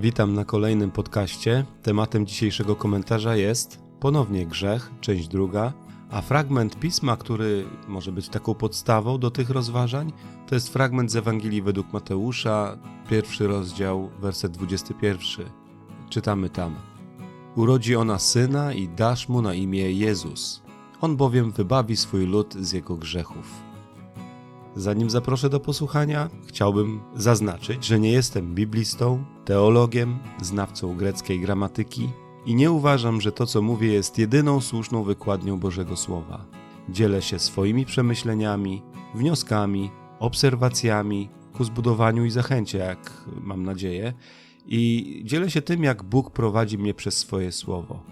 Witam na kolejnym podcaście. Tematem dzisiejszego komentarza jest ponownie grzech, część druga, a fragment pisma, który może być taką podstawą do tych rozważań, to jest fragment z Ewangelii według Mateusza, pierwszy rozdział, werset 21. Czytamy tam: Urodzi ona syna i dasz mu na imię Jezus. On bowiem wybawi swój lud z jego grzechów. Zanim zaproszę do posłuchania, chciałbym zaznaczyć, że nie jestem biblistą, teologiem, znawcą greckiej gramatyki i nie uważam, że to, co mówię, jest jedyną słuszną wykładnią Bożego Słowa. Dzielę się swoimi przemyśleniami, wnioskami, obserwacjami ku zbudowaniu i zachęcie, jak mam nadzieję, i dzielę się tym, jak Bóg prowadzi mnie przez swoje słowo.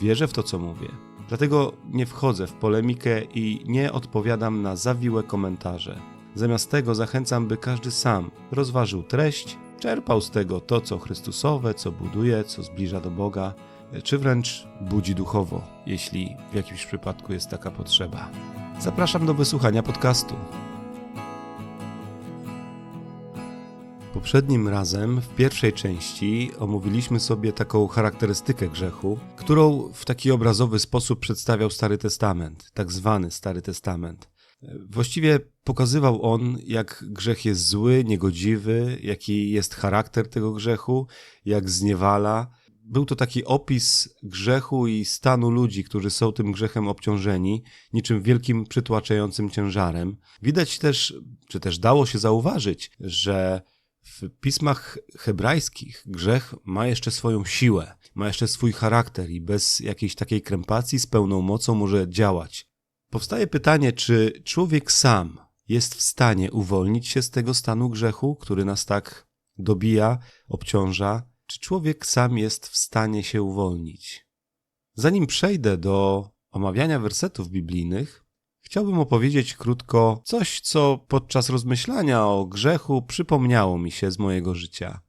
Wierzę w to, co mówię. Dlatego nie wchodzę w polemikę i nie odpowiadam na zawiłe komentarze. Zamiast tego zachęcam, by każdy sam rozważył treść, czerpał z tego to, co Chrystusowe, co buduje, co zbliża do Boga, czy wręcz budzi duchowo, jeśli w jakimś przypadku jest taka potrzeba. Zapraszam do wysłuchania podcastu. Poprzednim razem, w pierwszej części, omówiliśmy sobie taką charakterystykę grzechu, którą w taki obrazowy sposób przedstawiał Stary Testament, tak zwany Stary Testament. Właściwie pokazywał on, jak grzech jest zły, niegodziwy, jaki jest charakter tego grzechu, jak zniewala. Był to taki opis grzechu i stanu ludzi, którzy są tym grzechem obciążeni, niczym wielkim przytłaczającym ciężarem. Widać też, czy też dało się zauważyć, że w pismach hebrajskich grzech ma jeszcze swoją siłę, ma jeszcze swój charakter i bez jakiejś takiej krępacji z pełną mocą może działać. Powstaje pytanie, czy człowiek sam jest w stanie uwolnić się z tego stanu grzechu, który nas tak dobija, obciąża, czy człowiek sam jest w stanie się uwolnić? Zanim przejdę do omawiania wersetów biblijnych, Chciałbym opowiedzieć krótko coś, co podczas rozmyślania o grzechu przypomniało mi się z mojego życia.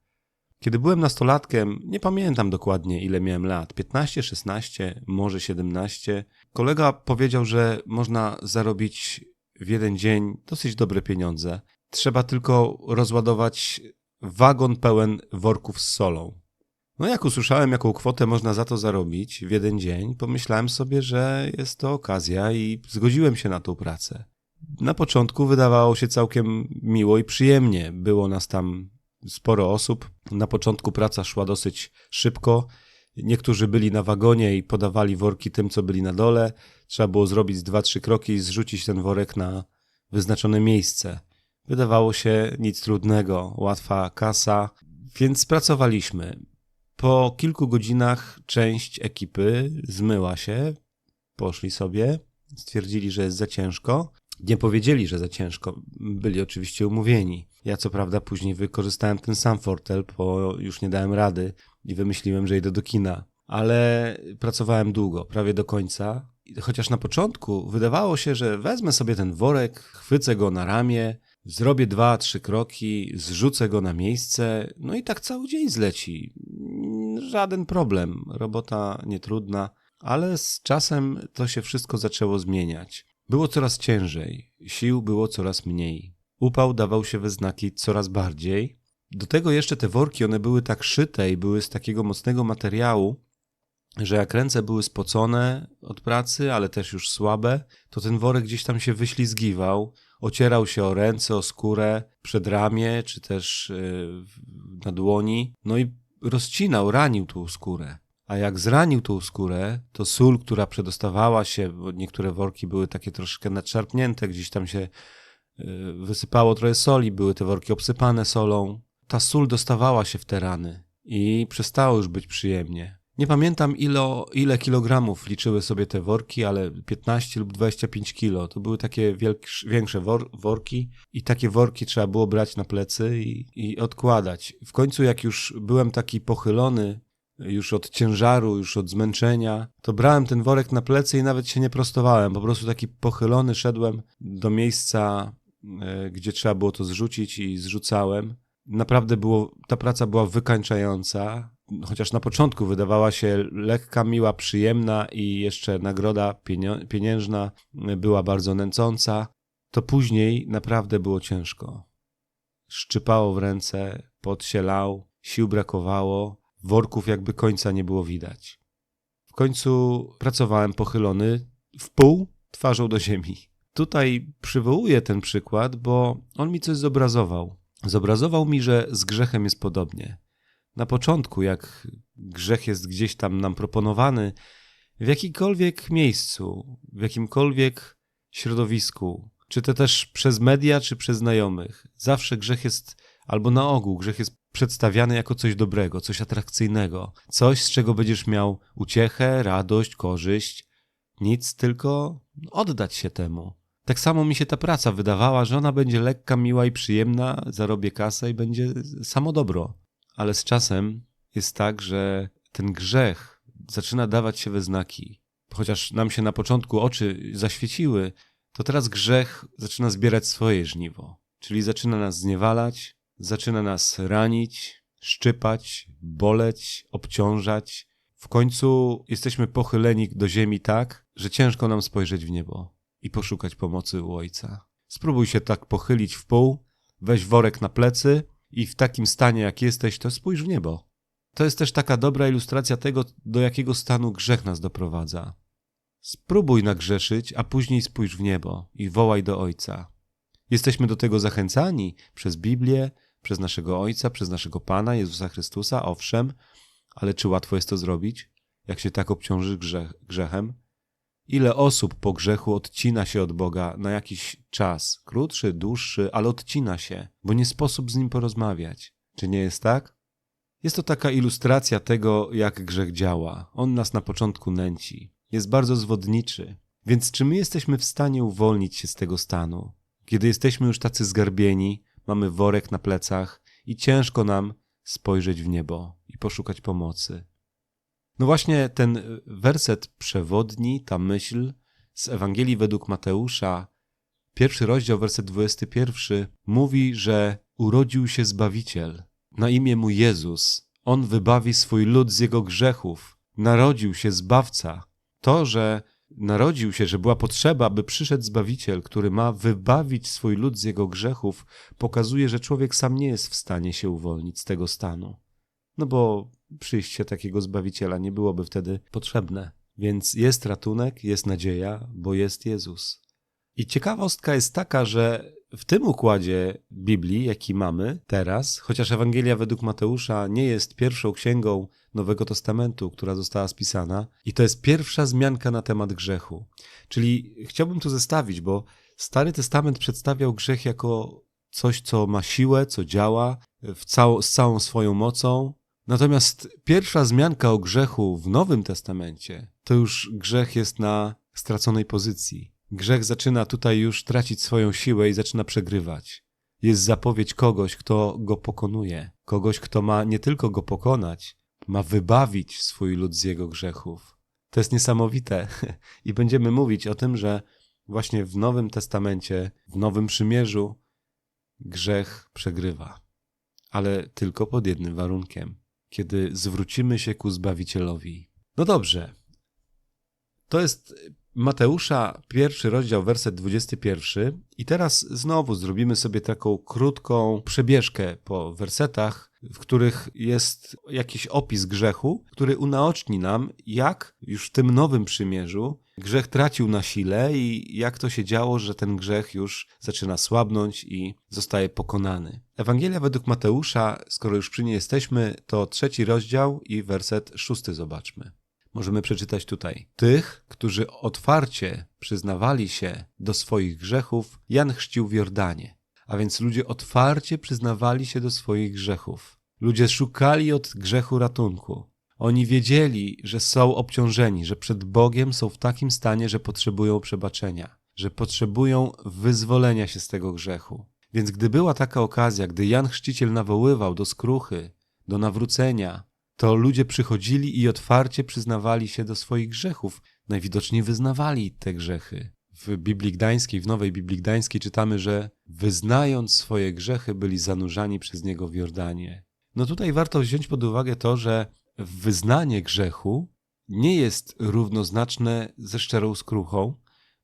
Kiedy byłem nastolatkiem, nie pamiętam dokładnie ile miałem lat 15, 16, może 17. Kolega powiedział, że można zarobić w jeden dzień dosyć dobre pieniądze. Trzeba tylko rozładować wagon pełen worków z solą. No jak usłyszałem, jaką kwotę można za to zarobić w jeden dzień, pomyślałem sobie, że jest to okazja i zgodziłem się na tą pracę. Na początku wydawało się całkiem miło i przyjemnie. Było nas tam sporo osób. Na początku praca szła dosyć szybko. Niektórzy byli na wagonie i podawali worki tym, co byli na dole. Trzeba było zrobić dwa, trzy kroki i zrzucić ten worek na wyznaczone miejsce. Wydawało się nic trudnego, łatwa kasa, więc pracowaliśmy. Po kilku godzinach część ekipy zmyła się, poszli sobie, stwierdzili, że jest za ciężko. Nie powiedzieli, że za ciężko, byli oczywiście umówieni. Ja co prawda później wykorzystałem ten sam fortel, bo już nie dałem rady i wymyśliłem, że idę do kina. Ale pracowałem długo, prawie do końca. Chociaż na początku wydawało się, że wezmę sobie ten worek, chwycę go na ramię, zrobię dwa, trzy kroki, zrzucę go na miejsce, no i tak cały dzień zleci żaden problem, robota nietrudna, ale z czasem to się wszystko zaczęło zmieniać. Było coraz ciężej, sił było coraz mniej. Upał dawał się we znaki coraz bardziej. Do tego jeszcze te worki, one były tak szyte i były z takiego mocnego materiału, że jak ręce były spocone od pracy, ale też już słabe, to ten worek gdzieś tam się wyślizgiwał, ocierał się o ręce, o skórę, przed ramię, czy też yy, na dłoni. No i rozcinał, ranił tą skórę. A jak zranił tą skórę, to sól, która przedostawała się, bo niektóre worki były takie troszkę nadszarpnięte, gdzieś tam się wysypało trochę soli, były te worki obsypane solą. Ta sól dostawała się w te rany i przestało już być przyjemnie. Nie pamiętam ile, ile kilogramów liczyły sobie te worki, ale 15 lub 25 kilo. To były takie większe wor, worki i takie worki trzeba było brać na plecy i, i odkładać. W końcu jak już byłem taki pochylony, już od ciężaru, już od zmęczenia, to brałem ten worek na plecy i nawet się nie prostowałem. Po prostu taki pochylony szedłem do miejsca, gdzie trzeba było to zrzucić i zrzucałem. Naprawdę było, ta praca była wykańczająca chociaż na początku wydawała się lekka, miła, przyjemna i jeszcze nagroda pieniężna była bardzo nęcąca, to później naprawdę było ciężko. Szczypało w ręce, pot się lał, sił brakowało, worków jakby końca nie było widać. W końcu pracowałem pochylony w pół twarzą do ziemi. Tutaj przywołuję ten przykład, bo on mi coś zobrazował. Zobrazował mi, że z grzechem jest podobnie. Na początku, jak grzech jest gdzieś tam nam proponowany, w jakimkolwiek miejscu, w jakimkolwiek środowisku, czy to też przez media, czy przez znajomych, zawsze grzech jest, albo na ogół, grzech jest przedstawiany jako coś dobrego, coś atrakcyjnego, coś, z czego będziesz miał uciechę, radość, korzyść. Nic, tylko oddać się temu. Tak samo mi się ta praca wydawała, że ona będzie lekka, miła i przyjemna, zarobię kasę i będzie samo dobro. Ale z czasem jest tak, że ten grzech zaczyna dawać się we znaki. Chociaż nam się na początku oczy zaświeciły, to teraz grzech zaczyna zbierać swoje żniwo. Czyli zaczyna nas zniewalać, zaczyna nas ranić, szczypać, boleć, obciążać. W końcu jesteśmy pochyleni do ziemi tak, że ciężko nam spojrzeć w niebo i poszukać pomocy u Ojca. Spróbuj się tak pochylić w pół, weź worek na plecy i w takim stanie, jak jesteś, to spójrz w niebo. To jest też taka dobra ilustracja tego, do jakiego stanu grzech nas doprowadza. Spróbuj nagrzeszyć, a później spójrz w niebo i wołaj do Ojca. Jesteśmy do tego zachęcani przez Biblię, przez naszego Ojca, przez naszego Pana Jezusa Chrystusa, owszem, ale czy łatwo jest to zrobić, jak się tak obciąży grzech, grzechem? Ile osób po grzechu odcina się od Boga na jakiś czas, krótszy, dłuższy, ale odcina się, bo nie sposób z nim porozmawiać. Czy nie jest tak? Jest to taka ilustracja tego, jak grzech działa. On nas na początku nęci. Jest bardzo zwodniczy. Więc czy my jesteśmy w stanie uwolnić się z tego stanu? Kiedy jesteśmy już tacy zgarbieni, mamy worek na plecach i ciężko nam spojrzeć w niebo i poszukać pomocy. No właśnie ten werset przewodni, ta myśl z Ewangelii według Mateusza, pierwszy rozdział, werset 21, mówi, że urodził się Zbawiciel. Na imię mu Jezus. On wybawi swój lud z jego grzechów. Narodził się Zbawca. To, że narodził się, że była potrzeba, by przyszedł Zbawiciel, który ma wybawić swój lud z jego grzechów, pokazuje, że człowiek sam nie jest w stanie się uwolnić z tego stanu. No bo przyjście takiego Zbawiciela nie byłoby wtedy potrzebne. Więc jest ratunek, jest nadzieja, bo jest Jezus. I ciekawostka jest taka, że w tym układzie Biblii, jaki mamy teraz, chociaż Ewangelia według Mateusza nie jest pierwszą księgą Nowego Testamentu, która została spisana, i to jest pierwsza zmianka na temat grzechu. Czyli chciałbym tu zestawić, bo Stary Testament przedstawiał grzech jako coś, co ma siłę, co działa w cał z całą swoją mocą. Natomiast pierwsza zmianka o grzechu w Nowym Testamencie to już grzech jest na straconej pozycji. Grzech zaczyna tutaj już tracić swoją siłę i zaczyna przegrywać. Jest zapowiedź kogoś, kto go pokonuje, kogoś, kto ma nie tylko go pokonać, ma wybawić swój lud z jego grzechów. To jest niesamowite i będziemy mówić o tym, że właśnie w Nowym Testamencie, w Nowym Przymierzu grzech przegrywa, ale tylko pod jednym warunkiem, kiedy zwrócimy się ku Zbawicielowi. No dobrze. To jest Mateusza, pierwszy rozdział, werset 21. I teraz znowu zrobimy sobie taką krótką przebieżkę po wersetach, w których jest jakiś opis grzechu, który unaoczni nam, jak już w tym nowym przymierzu grzech tracił na sile i jak to się działo, że ten grzech już zaczyna słabnąć i zostaje pokonany. Ewangelia według Mateusza, skoro już przy niej jesteśmy, to trzeci rozdział i werset szósty zobaczmy możemy przeczytać tutaj. Tych, którzy otwarcie przyznawali się do swoich grzechów, Jan chrzcił w Jordanie. A więc ludzie otwarcie przyznawali się do swoich grzechów. Ludzie szukali od grzechu ratunku. Oni wiedzieli, że są obciążeni, że przed Bogiem są w takim stanie, że potrzebują przebaczenia, że potrzebują wyzwolenia się z tego grzechu. Więc gdy była taka okazja, gdy Jan Chrzciciel nawoływał do skruchy, do nawrócenia, to ludzie przychodzili i otwarcie przyznawali się do swoich grzechów. Najwidoczniej wyznawali te grzechy. W Biblii Gdańskiej, w Nowej Biblii Gdańskiej czytamy, że wyznając swoje grzechy byli zanurzani przez niego w Jordanie. No tutaj warto wziąć pod uwagę to, że wyznanie grzechu nie jest równoznaczne ze szczerą skruchą,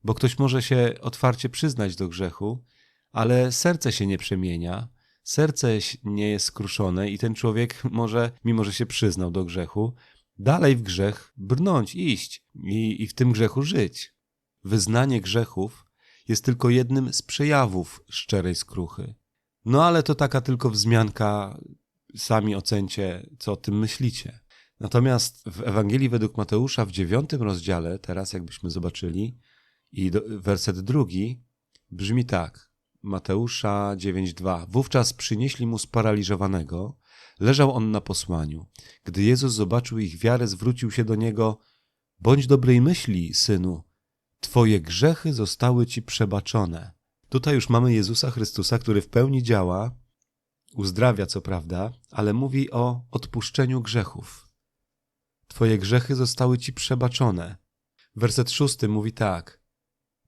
bo ktoś może się otwarcie przyznać do grzechu, ale serce się nie przemienia, serce nie jest skruszone i ten człowiek może, mimo że się przyznał do grzechu, dalej w grzech brnąć, iść i, i w tym grzechu żyć. Wyznanie grzechów jest tylko jednym z przejawów szczerej skruchy. No ale to taka tylko wzmianka, sami ocencie, co o tym myślicie. Natomiast w Ewangelii według Mateusza w dziewiątym rozdziale, teraz jakbyśmy zobaczyli, i do, werset drugi brzmi tak. Mateusza 9:2. Wówczas przynieśli mu sparaliżowanego, leżał on na posłaniu. Gdy Jezus zobaczył ich wiarę, zwrócił się do niego: Bądź dobrej myśli, synu, twoje grzechy zostały ci przebaczone. Tutaj już mamy Jezusa Chrystusa, który w pełni działa, uzdrawia co prawda, ale mówi o odpuszczeniu grzechów. Twoje grzechy zostały ci przebaczone. Werset szósty mówi tak,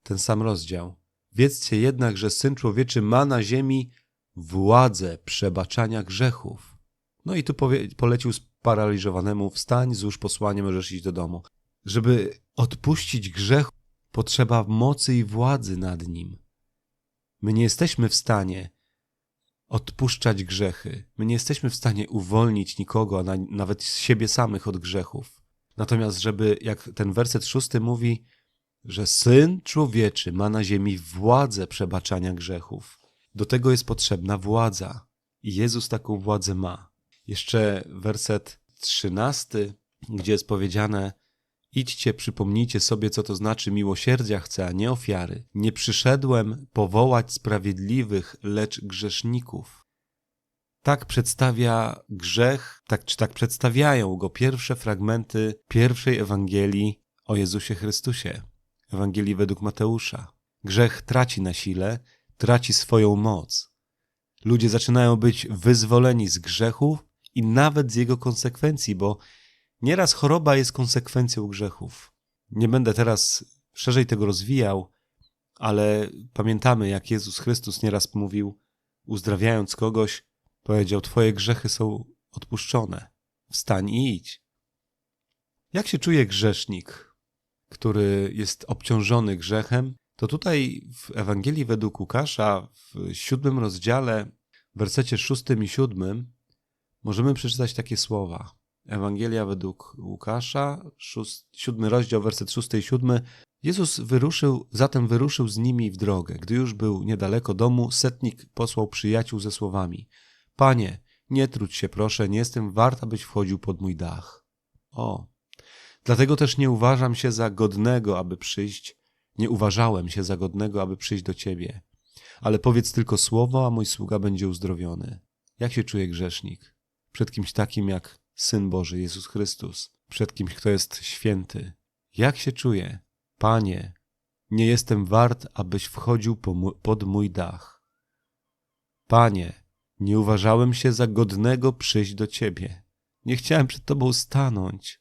ten sam rozdział. Wiedzcie jednak, że Syn Człowieczy ma na ziemi władzę przebaczania grzechów. No i tu polecił sparaliżowanemu, wstań, złóż posłanie, możesz iść do domu. Żeby odpuścić grzech, potrzeba mocy i władzy nad nim. My nie jesteśmy w stanie odpuszczać grzechy. My nie jesteśmy w stanie uwolnić nikogo, nawet siebie samych od grzechów. Natomiast, żeby, jak ten werset szósty mówi, że Syn Człowieczy ma na ziemi władzę przebaczania grzechów. Do tego jest potrzebna władza. I Jezus taką władzę ma. Jeszcze werset trzynasty, gdzie jest powiedziane Idźcie, przypomnijcie sobie, co to znaczy miłosierdzia a nie ofiary. Nie przyszedłem powołać sprawiedliwych, lecz grzeszników. Tak przedstawia grzech, tak, czy tak przedstawiają go pierwsze fragmenty pierwszej Ewangelii o Jezusie Chrystusie. Ewangelii według Mateusza. Grzech traci na sile, traci swoją moc. Ludzie zaczynają być wyzwoleni z grzechów i nawet z jego konsekwencji, bo nieraz choroba jest konsekwencją grzechów. Nie będę teraz szerzej tego rozwijał, ale pamiętamy, jak Jezus Chrystus nieraz mówił, uzdrawiając kogoś, powiedział: Twoje grzechy są odpuszczone. Wstań i idź. Jak się czuje grzesznik, który jest obciążony grzechem, to tutaj w Ewangelii według Łukasza w siódmym rozdziale, w wersecie szóstym i siódmym, możemy przeczytać takie słowa. Ewangelia według Łukasza, szóst, siódmy rozdział, werset szósty i siódmy. Jezus wyruszył, zatem wyruszył z nimi w drogę. Gdy już był niedaleko domu, setnik posłał przyjaciół ze słowami: Panie, nie trudź się, proszę, nie jestem wart, abyś wchodził pod mój dach. O, Dlatego też nie uważam się za godnego, aby przyjść, nie uważałem się za godnego, aby przyjść do Ciebie. Ale powiedz tylko słowo, a mój sługa będzie uzdrowiony. Jak się czuje grzesznik? Przed kimś takim jak Syn Boży, Jezus Chrystus. Przed kimś, kto jest święty. Jak się czuje? Panie, nie jestem wart, abyś wchodził pod mój dach. Panie, nie uważałem się za godnego przyjść do Ciebie. Nie chciałem przed Tobą stanąć.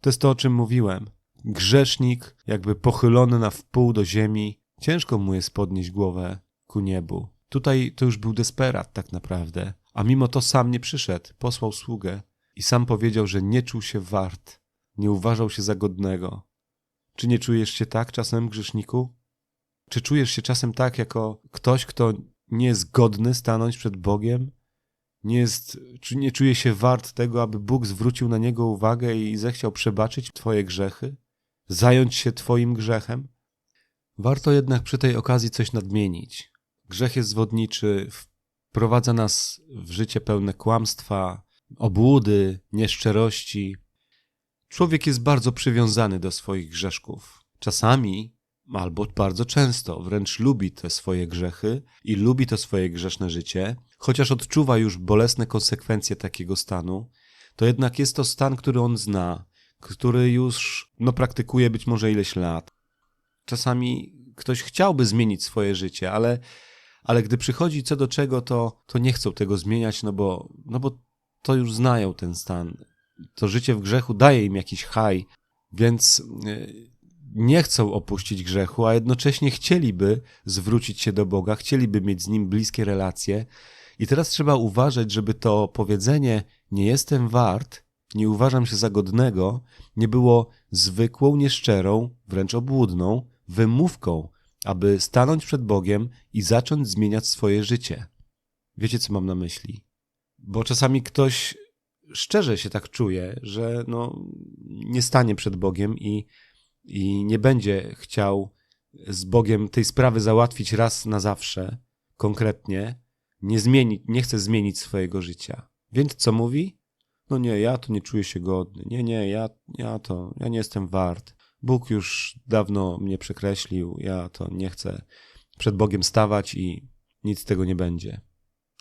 To jest to, o czym mówiłem. Grzesznik, jakby pochylony na wpół do ziemi, ciężko mu jest podnieść głowę ku niebu. Tutaj to już był desperat tak naprawdę, a mimo to sam nie przyszedł, posłał sługę i sam powiedział, że nie czuł się wart, nie uważał się za godnego. Czy nie czujesz się tak czasem, grzeszniku? Czy czujesz się czasem tak, jako ktoś, kto nie jest godny stanąć przed Bogiem? nie jest, czy nie czuje się wart tego, aby Bóg zwrócił na niego uwagę i zechciał przebaczyć Twoje grzechy, zająć się Twoim grzechem? Warto jednak przy tej okazji coś nadmienić. Grzech jest zwodniczy, wprowadza nas w życie pełne kłamstwa, obłudy, nieszczerości. Człowiek jest bardzo przywiązany do swoich grzeszków. Czasami albo bardzo często wręcz lubi te swoje grzechy i lubi to swoje grzeszne życie, chociaż odczuwa już bolesne konsekwencje takiego stanu, to jednak jest to stan, który on zna, który już no, praktykuje być może ileś lat. Czasami ktoś chciałby zmienić swoje życie, ale, ale gdy przychodzi co do czego, to, to nie chcą tego zmieniać, no bo, no bo to już znają ten stan. To życie w grzechu daje im jakiś haj, więc e, nie chcą opuścić grzechu, a jednocześnie chcieliby zwrócić się do Boga, chcieliby mieć z Nim bliskie relacje. I teraz trzeba uważać, żeby to powiedzenie nie jestem wart, nie uważam się za godnego, nie było zwykłą, nieszczerą, wręcz obłudną wymówką, aby stanąć przed Bogiem i zacząć zmieniać swoje życie. Wiecie, co mam na myśli? Bo czasami ktoś szczerze się tak czuje, że no, nie stanie przed Bogiem i, i nie będzie chciał z Bogiem tej sprawy załatwić raz na zawsze, konkretnie, nie, zmieni, nie chce zmienić swojego życia. Więc co mówi? No nie, ja to nie czuję się godny. Nie, nie, ja, ja to, ja nie jestem wart. Bóg już dawno mnie przekreślił, ja to nie chcę przed Bogiem stawać i nic z tego nie będzie.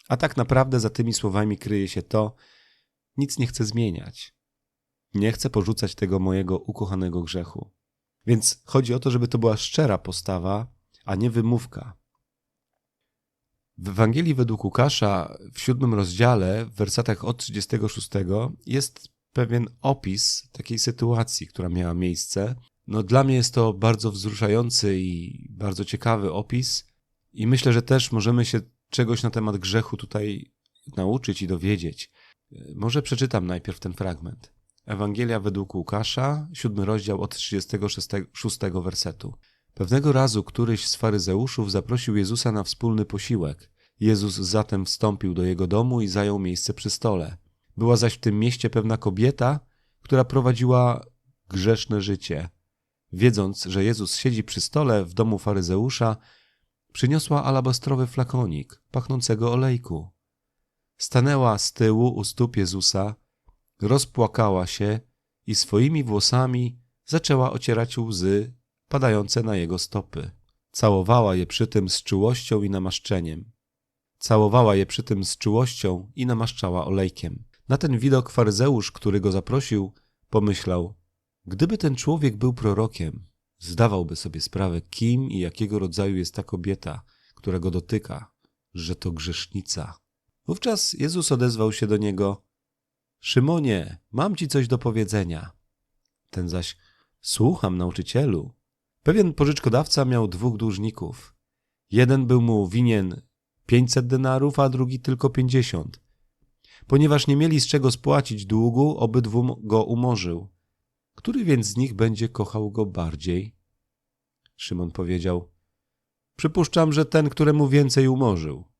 A tak naprawdę za tymi słowami kryje się to, nic nie chcę zmieniać. Nie chcę porzucać tego mojego ukochanego grzechu. Więc chodzi o to, żeby to była szczera postawa, a nie wymówka. W Ewangelii według Łukasza w siódmym rozdziale, w wersetach od 36, jest pewien opis takiej sytuacji, która miała miejsce. No, dla mnie jest to bardzo wzruszający i bardzo ciekawy opis, i myślę, że też możemy się czegoś na temat grzechu tutaj nauczyć i dowiedzieć. Może przeczytam najpierw ten fragment. Ewangelia według Łukasza, siódmy rozdział od 36 wersetu. Pewnego razu któryś z faryzeuszów zaprosił Jezusa na wspólny posiłek. Jezus zatem wstąpił do jego domu i zajął miejsce przy stole. Była zaś w tym mieście pewna kobieta, która prowadziła grzeszne życie. Wiedząc, że Jezus siedzi przy stole w domu faryzeusza, przyniosła alabastrowy flakonik pachnącego olejku. Stanęła z tyłu u stóp Jezusa, rozpłakała się i swoimi włosami zaczęła ocierać łzy padające na jego stopy. Całowała je przy tym z czułością i namaszczeniem. Całowała je przy tym z czułością i namaszczała olejkiem. Na ten widok faryzeusz, który go zaprosił, pomyślał: Gdyby ten człowiek był prorokiem, zdawałby sobie sprawę, kim i jakiego rodzaju jest ta kobieta, która go dotyka, że to grzesznica. Wówczas Jezus odezwał się do niego: Szymonie, mam ci coś do powiedzenia. Ten zaś: Słucham, nauczycielu. Pewien pożyczkodawca miał dwóch dłużników. Jeden był mu winien pięćset denarów, a drugi tylko pięćdziesiąt. Ponieważ nie mieli z czego spłacić długu, obydwu go umorzył. Który więc z nich będzie kochał go bardziej? Szymon powiedział: Przypuszczam, że ten, któremu więcej umorzył.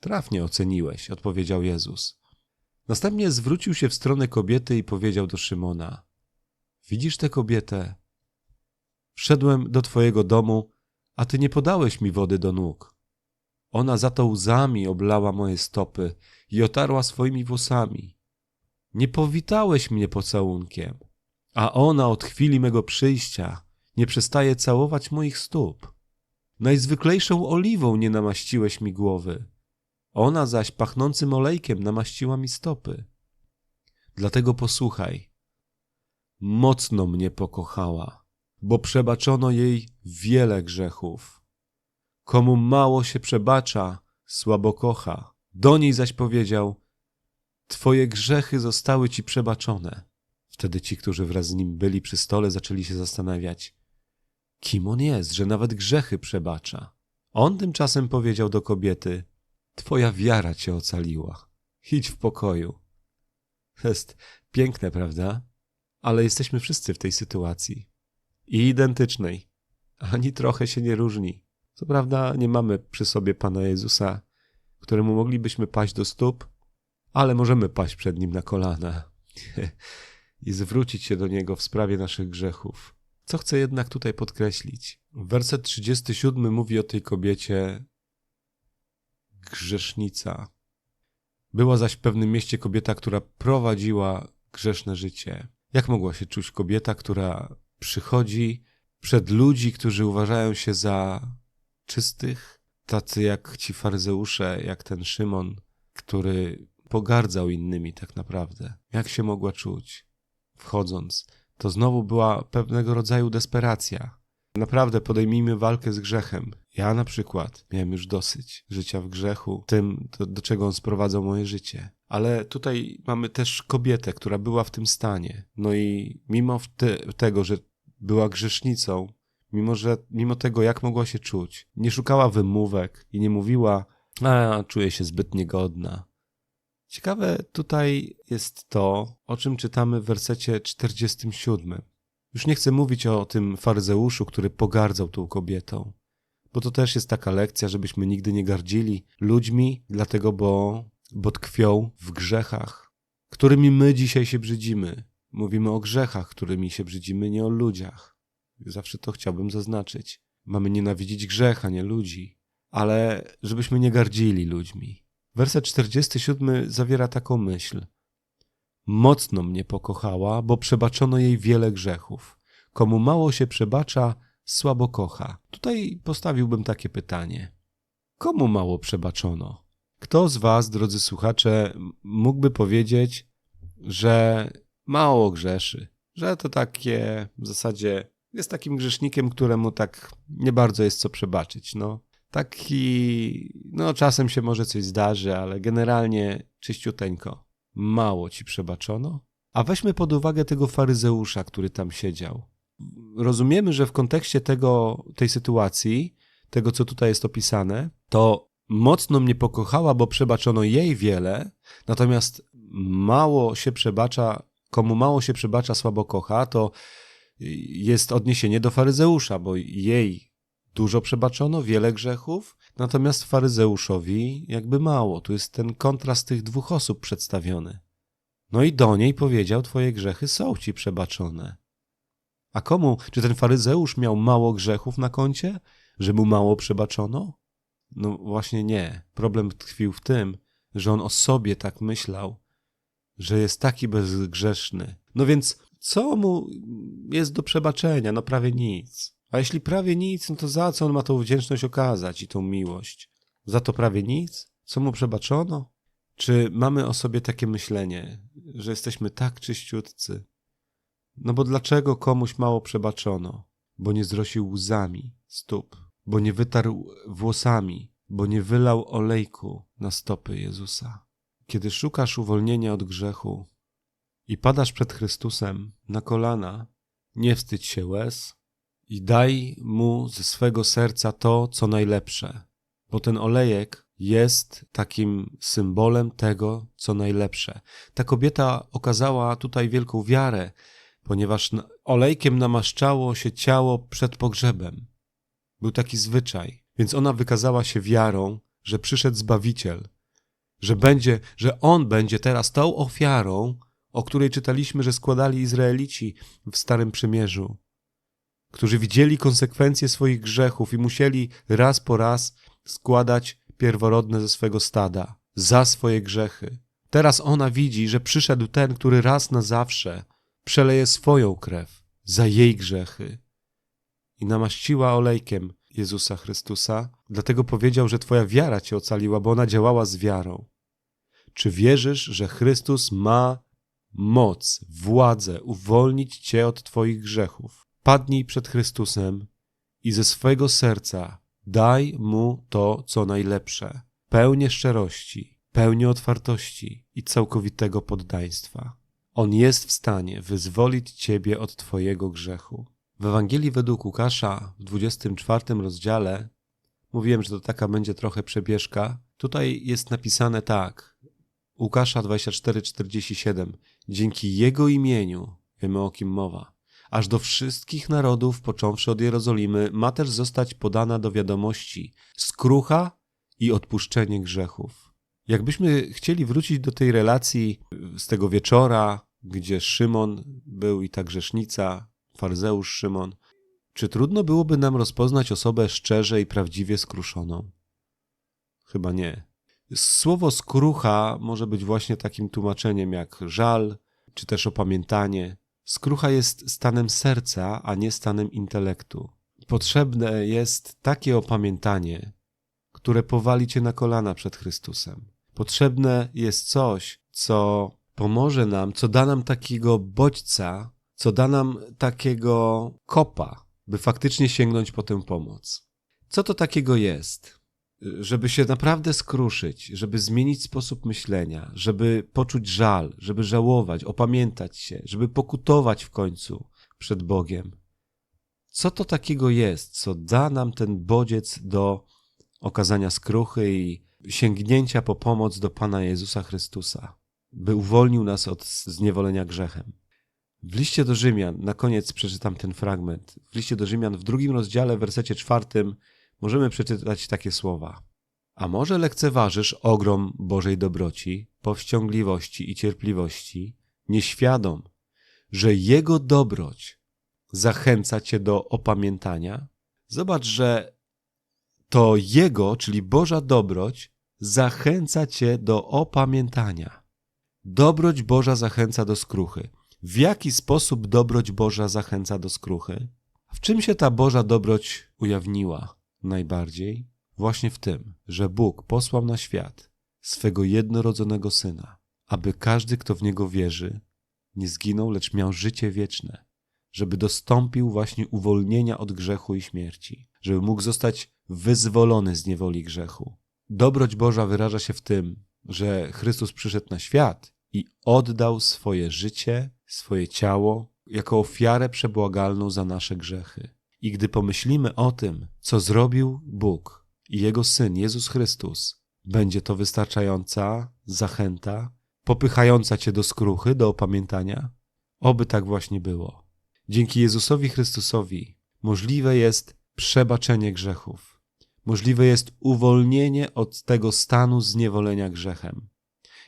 Trafnie oceniłeś, odpowiedział Jezus. Następnie zwrócił się w stronę kobiety i powiedział do Szymona: Widzisz tę kobietę? Wszedłem do twojego domu, a ty nie podałeś mi wody do nóg. Ona za to łzami oblała moje stopy i otarła swoimi włosami. Nie powitałeś mnie pocałunkiem, a ona od chwili mego przyjścia nie przestaje całować moich stóp. Najzwyklejszą oliwą nie namaściłeś mi głowy, ona zaś pachnącym olejkiem namaściła mi stopy. Dlatego posłuchaj. Mocno mnie pokochała, bo przebaczono jej wiele grzechów. Komu mało się przebacza, słabo kocha. Do niej zaś powiedział: Twoje grzechy zostały ci przebaczone. Wtedy ci, którzy wraz z nim byli przy stole, zaczęli się zastanawiać, kim on jest, że nawet grzechy przebacza. On tymczasem powiedział do kobiety: Twoja wiara cię ocaliła. Idź w pokoju. Jest piękne, prawda? Ale jesteśmy wszyscy w tej sytuacji. I identycznej. Ani trochę się nie różni. Co prawda nie mamy przy sobie Pana Jezusa, któremu moglibyśmy paść do stóp, ale możemy paść przed Nim na kolana i zwrócić się do Niego w sprawie naszych grzechów. Co chcę jednak tutaj podkreślić? Werset 37 mówi o tej kobiecie, grzesznica. Była zaś w pewnym mieście kobieta, która prowadziła grzeszne życie. Jak mogła się czuć kobieta, która przychodzi przed ludzi, którzy uważają się za czystych, tacy jak ci faryzeusze, jak ten Szymon, który pogardzał innymi tak naprawdę. Jak się mogła czuć? Wchodząc, to znowu była pewnego rodzaju desperacja. Naprawdę podejmijmy walkę z grzechem. Ja na przykład miałem już dosyć życia w grzechu, tym, do, do czego on sprowadzał moje życie. Ale tutaj mamy też kobietę, która była w tym stanie. No i mimo te, tego, że była grzesznicą, mimo, że, mimo tego, jak mogła się czuć, nie szukała wymówek i nie mówiła, a czuję się zbyt niegodna. Ciekawe tutaj jest to, o czym czytamy w wersecie 47. Już nie chcę mówić o tym faryzeuszu, który pogardzał tą kobietą. bo to też jest taka lekcja, żebyśmy nigdy nie gardzili ludźmi, dlatego bo, bo tkwią w grzechach, którymi my dzisiaj się brzydzimy. Mówimy o grzechach, którymi się brzydzimy, nie o ludziach. Zawsze to chciałbym zaznaczyć. Mamy nienawidzić grzecha, nie ludzi, ale żebyśmy nie gardzili ludźmi. Werset 47 zawiera taką myśl. Mocno mnie pokochała, bo przebaczono jej wiele grzechów. Komu mało się przebacza, słabo kocha. Tutaj postawiłbym takie pytanie. Komu mało przebaczono? Kto z Was, drodzy słuchacze, mógłby powiedzieć, że mało grzeszy, że to takie w zasadzie jest takim grzesznikiem, któremu tak nie bardzo jest co przebaczyć. No, taki, no czasem się może coś zdarzy, ale generalnie czyściuteńko. Mało ci przebaczono? A weźmy pod uwagę tego faryzeusza, który tam siedział. Rozumiemy, że w kontekście tego, tej sytuacji, tego co tutaj jest opisane, to mocno mnie pokochała, bo przebaczono jej wiele, natomiast mało się przebacza, komu mało się przebacza, słabo kocha, to jest odniesienie do faryzeusza, bo jej dużo przebaczono, wiele grzechów, natomiast faryzeuszowi jakby mało. Tu jest ten kontrast tych dwóch osób przedstawiony. No i do niej powiedział: Twoje grzechy są ci przebaczone. A komu? Czy ten faryzeusz miał mało grzechów na koncie, że mu mało przebaczono? No właśnie nie. Problem tkwił w tym, że on o sobie tak myślał, że jest taki bezgrzeszny. No więc co mu jest do przebaczenia? No prawie nic. A jeśli prawie nic, no to za co on ma tą wdzięczność okazać i tą miłość? Za to prawie nic? Co mu przebaczono? Czy mamy o sobie takie myślenie, że jesteśmy tak czyściutcy? No bo dlaczego komuś mało przebaczono? Bo nie zrosił łzami stóp, bo nie wytarł włosami, bo nie wylał olejku na stopy Jezusa. Kiedy szukasz uwolnienia od grzechu i padasz przed Chrystusem na kolana, nie wstydź się łez i daj mu ze swego serca to, co najlepsze, bo ten olejek jest takim symbolem tego, co najlepsze. Ta kobieta okazała tutaj wielką wiarę, ponieważ olejkiem namaszczało się ciało przed pogrzebem. Był taki zwyczaj, więc ona wykazała się wiarą, że przyszedł Zbawiciel, że będzie, że on będzie teraz tą ofiarą, o której czytaliśmy, że składali Izraelici w Starym Przymierzu, którzy widzieli konsekwencje swoich grzechów i musieli raz po raz składać pierworodne ze swego stada za swoje grzechy. Teraz ona widzi, że przyszedł ten, który raz na zawsze przeleje swoją krew za jej grzechy i namaściła olejkiem Jezusa Chrystusa, dlatego powiedział, że Twoja wiara Cię ocaliła, bo ona działała z wiarą. Czy wierzysz, że Chrystus ma moc, władzę uwolnić Cię od Twoich grzechów? Padnij przed Chrystusem i ze swego serca daj Mu to, co najlepsze, pełnię szczerości, pełnię otwartości i całkowitego poddaństwa. On jest w stanie wyzwolić Ciebie od Twojego grzechu. W Ewangelii według Łukasza w 24 rozdziale, mówiłem, że to taka będzie trochę przebieżka, tutaj jest napisane tak. Łukasza 24:47. Dzięki Jego imieniu, wiemy o kim mowa, aż do wszystkich narodów, począwszy od Jerozolimy, ma też zostać podana do wiadomości skrucha i odpuszczenie grzechów. Jakbyśmy chcieli wrócić do tej relacji z tego wieczora, gdzie Szymon był i ta grzesznica, faryzeusz Szymon, czy trudno byłoby nam rozpoznać osobę szczerze i prawdziwie skruszoną? Chyba nie. Słowo skrucha może być właśnie takim tłumaczeniem jak żal, czy też opamiętanie. Skrucha jest stanem serca, a nie stanem intelektu. Potrzebne jest takie opamiętanie, które powali cię na kolana przed Chrystusem. Potrzebne jest coś, co pomoże nam, co da nam takiego bodźca, co da nam takiego kopa, by faktycznie sięgnąć po tę pomoc. Co to takiego jest? Żeby się naprawdę skruszyć, żeby zmienić sposób myślenia, żeby poczuć żal, żeby żałować, opamiętać się, żeby pokutować w końcu przed Bogiem. Co to takiego jest, co da nam ten bodziec do okazania skruchy i sięgnięcia po pomoc do Pana Jezusa Chrystusa, by uwolnił nas od zniewolenia grzechem? W liście do Rzymian, na koniec przeczytam ten fragment. W liście do Rzymian w drugim rozdziale, w wersecie czwartym, możemy przeczytać takie słowa. A może lekceważysz ogrom Bożej dobroci, powściągliwości i cierpliwości, nieświadom, że Jego dobroć zachęca cię do opamiętania? Zobacz, że to Jego, czyli Boża dobroć, zachęca cię do opamiętania. Dobroć Boża zachęca do skruchy. W jaki sposób dobroć Boża zachęca do skruchy? W czym się ta Boża dobroć ujawniła najbardziej? Właśnie w tym, że Bóg posłał na świat swego jednorodzonego Syna, aby każdy, kto w Niego wierzy, nie zginął, lecz miał życie wieczne, żeby dostąpił właśnie uwolnienia od grzechu i śmierci, żeby mógł zostać wyzwolony z niewoli grzechu. Dobroć Boża wyraża się w tym, że Chrystus przyszedł na świat i oddał swoje życie, swoje ciało jako ofiarę przebłagalną za nasze grzechy. I gdy pomyślimy o tym, co zrobił Bóg i Jego Syn Jezus Chrystus, będzie to wystarczająca zachęta, popychająca Cię do skruchy, do opamiętania? Oby tak właśnie było. Dzięki Jezusowi Chrystusowi możliwe jest przebaczenie grzechów. Możliwe jest uwolnienie od tego stanu zniewolenia grzechem.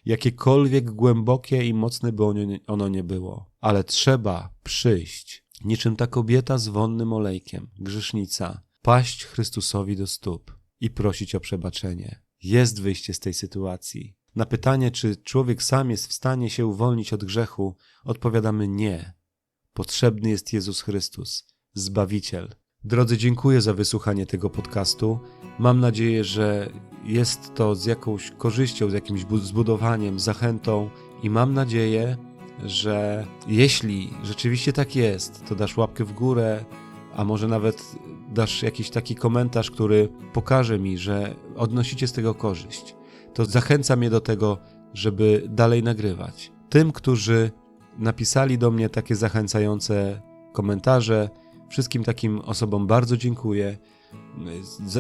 Jakiekolwiek głębokie i mocne by ono nie- było, ale trzeba przyjść, niczym ta kobieta z wonnym olejkiem, grzesznica, paść Chrystusowi do stóp i prosić o przebaczenie. Jest wyjście z tej sytuacji. Na pytanie, czy człowiek sam jest w stanie się uwolnić od grzechu, odpowiadamy nie. Potrzebny jest Jezus Chrystus, Zbawiciel. Drodzy, dziękuję za wysłuchanie tego podcastu. Mam nadzieję, że jest to z jakąś korzyścią, z jakimś bu- zbudowaniem, zachętą i mam nadzieję, że jeśli rzeczywiście tak jest, to dasz łapkę w górę, a może nawet dasz jakiś taki komentarz, który pokaże mi, że odnosicie z tego korzyść. To zachęca mnie do tego, żeby dalej nagrywać. Tym, którzy napisali do mnie takie zachęcające komentarze, wszystkim takim osobom bardzo dziękuję.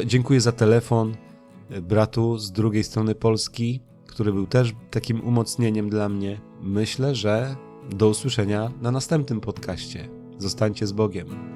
Dziękuję za telefon bratu z drugiej strony Polski, który był też takim umocnieniem dla mnie. Myślę, że do usłyszenia na następnym podcaście. Zostańcie z Bogiem.